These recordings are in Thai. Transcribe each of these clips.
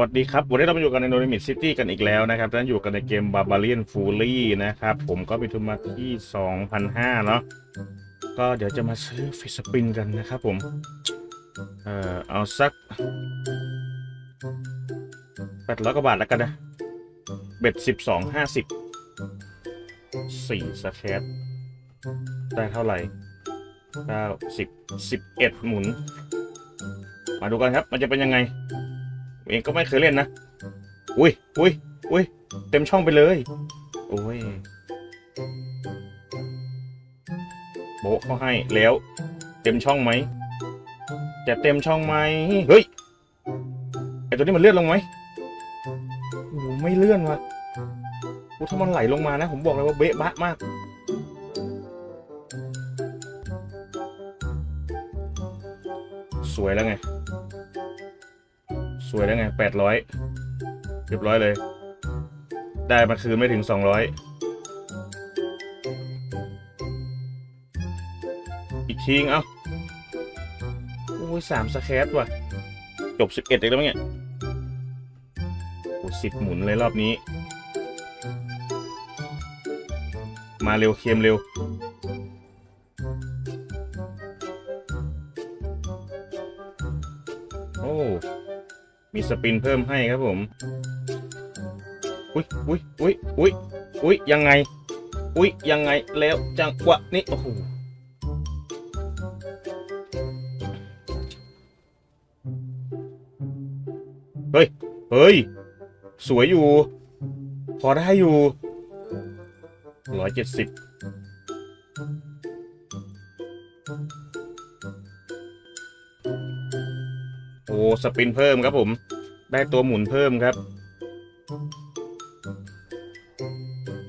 วัสดีครับ วันนี้เรามาอยู่กันในโน i มิ t ซิตี้กันอีกแล้วนะครับนั้นอยู่กันในเกม Barbarian Fury นะครับ ผมก็มีทุนมาที่ 2,500เนาะก็เดี๋ยวจะมาซื้อฟิสปินกันนะครับผม เอ่อ เอาสัก800กว่าบาทแล้วกันนะ เบ็ด12 50 4สแครได้เท่าไหร่9 10 11หมุน มาดูกันครับ มันจะเป็นยังไง เองก็ไม่เคยเล่นนะ อุ้ยอุ้ยอุ้ยเต็มช่องไปเลย โอ้ย โบเขาให้แล้ว เต็มช่องไหม จะเต็มช่องไหม เฮ้ย ไอตัวนี้มันเลื่อนลงไหมโอ้ไม่เลื่อนวะโอ้ถ้ามันไหลลงมานะ ผมบอกเลยว่าเบ๊ะบะมากสวยแล้วไง สวยแล้วไงแปดร้อยเรียบร้อยเลย ได้มาคืนไม่ถึงสองร้อยอีกทีงเอาโอ้ยสามสแครตว่ะ จบสิบเอ็ดเลยแล้วมั้งเนี่ยโอ้สิบหมุนเลยรอบนี้ มาเร็ว เค็มเร็ว มีสปินเพิ่มให้ครับผม อุ้ยอุ้ยอุ้ยอุ้ยอุ้ยยังไง อุ้ยยังไงแล้วจังหวะนี้โอ้โหเฮ้ย เฮ้ย สวยอยู่ พอได้อยู่ร้อยเจ็ดสิบโอ้ สปินเพิ่มครับผม ได้ตัวหมุนเพิ่มครับ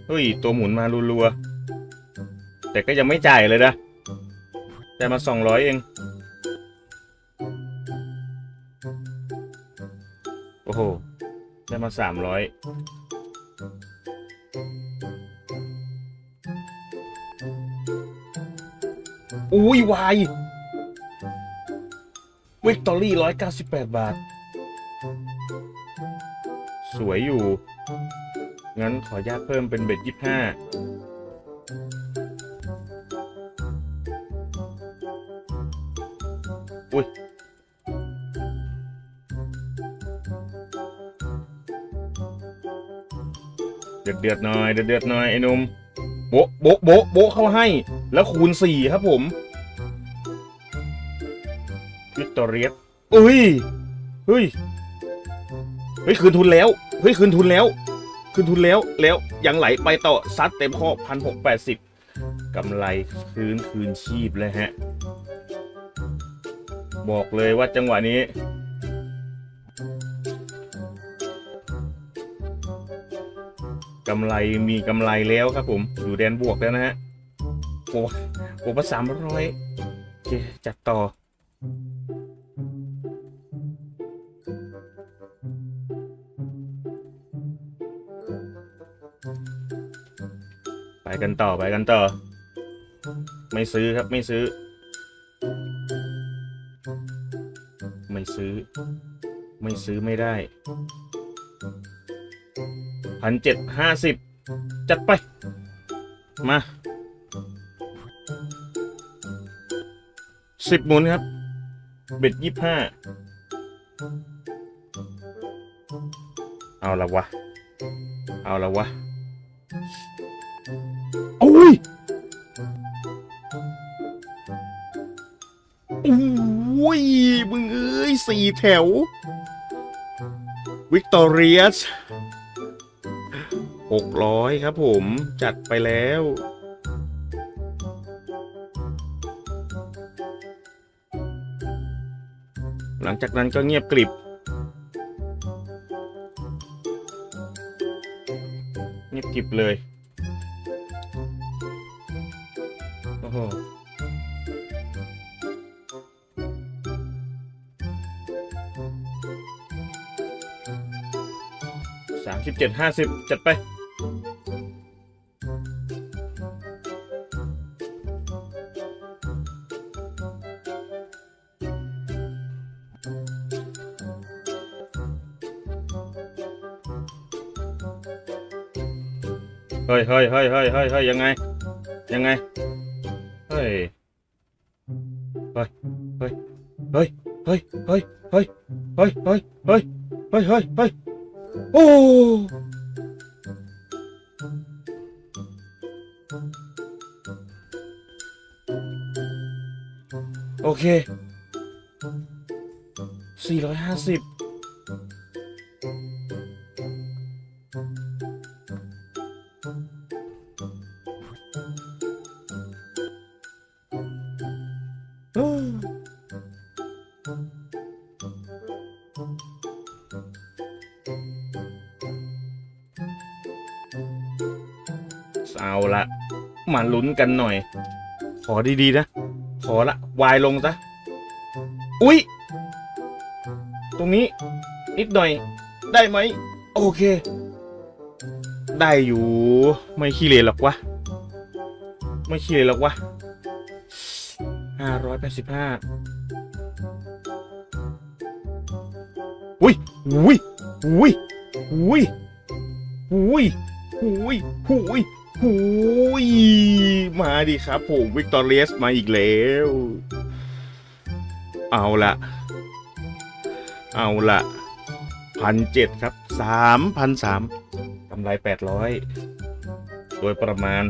เฮ้ย ตัวหมุนมารัวๆแต่ก็ยังไม่จ่ายเลยนะได้มาสองร้อยเอง โอ้โห ได้มาสามร้อยอุ้ยวายวิกตอรี่ร้อยเก้าสิบแปดบาท สวยอยู่ งั้นขออนุญาตเพิ่มเป็นเบ็ดยี่ห้าอุ้ยเดือดเดือดหน่อยเดือดเดือดหน่อยไอ้นุ่มโบะโบะโบะโบะเข้าให้ แล้วคูณสี่ครับผมวิกตอเรียสเอ้ยเฮ้ย เฮ้ยคืนทุนแล้วเฮ้ยคืนทุนแล้ว คืนทุนแล้วแล้วยังไหลไปต่อซัดเต็มข้อพันหกแปดสิบกำไรคืนคืนชีพเลยฮะ บอกเลยว่าจังหวะนี้กำไรมีกำไรแล้วครับผม อยู่แดนบวกแล้วนะฮะโอ้โหมาสามร้อยโอเคจัดต่อ กันต่อไปกันต่อ ไม่ซื้อครับไม่ซื้อ ไม่ซื้อ ไม่ซื้อไม่ได้พันเจ็ดห้าสิบจัดไป มาสิบหมุนครับ เบ็ดยี่ห้าเอาละวะ เอาละวะ อุ้ยมึงเอ้ยสี่แถว วิกตอเรียสหกร้อยครับผม จัดไปแล้ว หลังจากนั้นก็เงียบกริบเงียบกริบเลย โอ้โห สามสิบเจ็ดห้าสิบจัดไป เฮ้ยเฮ้ยเฮ้ยเฮ้ยเฮ้ยเฮ้ยยังไง ยังไง เฮ้ย เฮ้ย เฮ้ย เฮ้ย เฮ้ย เฮ้ย เฮ้ย เฮ้ย เฮ้ย เฮ้ย เฮ้ย เฮ้ย โอ้โอเคสี่ร้ เอาละมาลุ้นกันหน่อย ขอดีๆนะ ขอละวายลงซะ อุ๊ย ตรงนี้ นิดหน่อย ได้ไหม โอเค ได้อยู่ ไม่ขี้เหร่หรอกวะ ไม่ขี้เหร่หรอกวะห้าร้อยแปดสิบห้าอุ้ยอุ้ยอุ้ยอุ้ยอุ้ยอุ้ยอุ้ย อุ้ยมาดิครับผมวิกตอเรียสมาอีกแล้ว เอาละเอาละพันเจ็ดครับสามพันสามกำไรแปดร้อยโดยประมาณ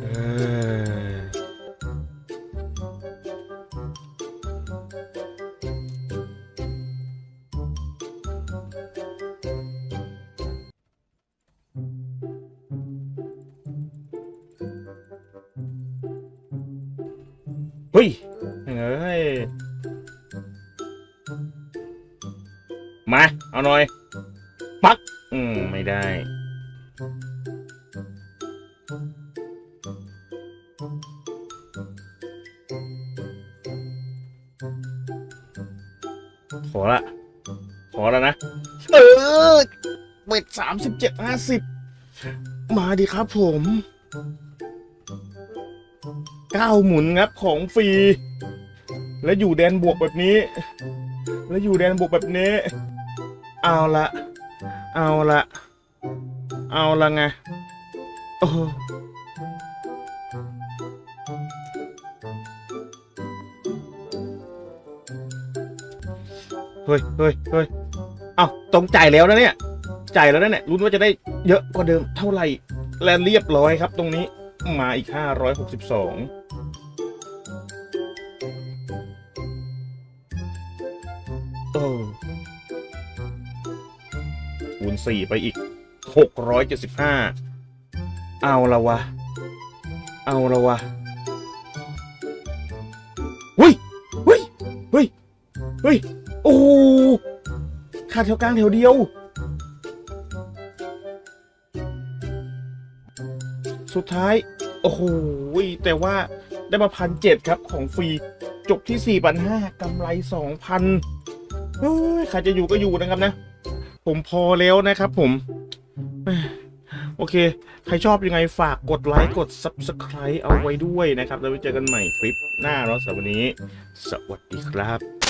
เออ เฮ้ยเอ้ยมา เอาหน่อย ปัก อืม ไม่ได้ ขอละ ขอแล้วนะ เออเบ็ดสามสิบเจ็ดห้าสิบ มาดิครับผมเก้าหมุนครับของฟรี แล้วอยู่แดนบวกแบบนี้ แล้วอยู่แดนบวกแบบนี้ เอาละ เอาละ เอาละไงโอ้เฮ้ยเฮ้ยเฮ้ยเอาต้องจ่ายแล้วนะเนี่ย จ่ายแล้วนะเนี่ย รุ้นว่าจะได้เยอะกว่าเดิมเท่าไหร่ และเรียบร้อยครับตรงนี้ มาอีก 562โอ้คูณ4ไปอีก 675 เอาละวะ เอาละวะเฮ้ยเฮ้ยเฮ้ยเฮ้ย โอ้โหขาดแถวกลางแถวเดียว สุดท้าย โอ้โห แต่ว่าได้มาพันเจ็ดครับของฟรี จบที่สี่พันห้ากำไรสองพันเฮ้ยใครจะอยู่ก็อยู่นะครับนะ ผมพอแล้วนะครับผม โอเค ใครชอบยังไงฝากกดไลค์กด Subscribe เอาไว้ด้วยนะครับ แล้วไว้เจอกันใหม่คลิปหน้าเนาะสำหรับวันนี้ สวัสดีครับ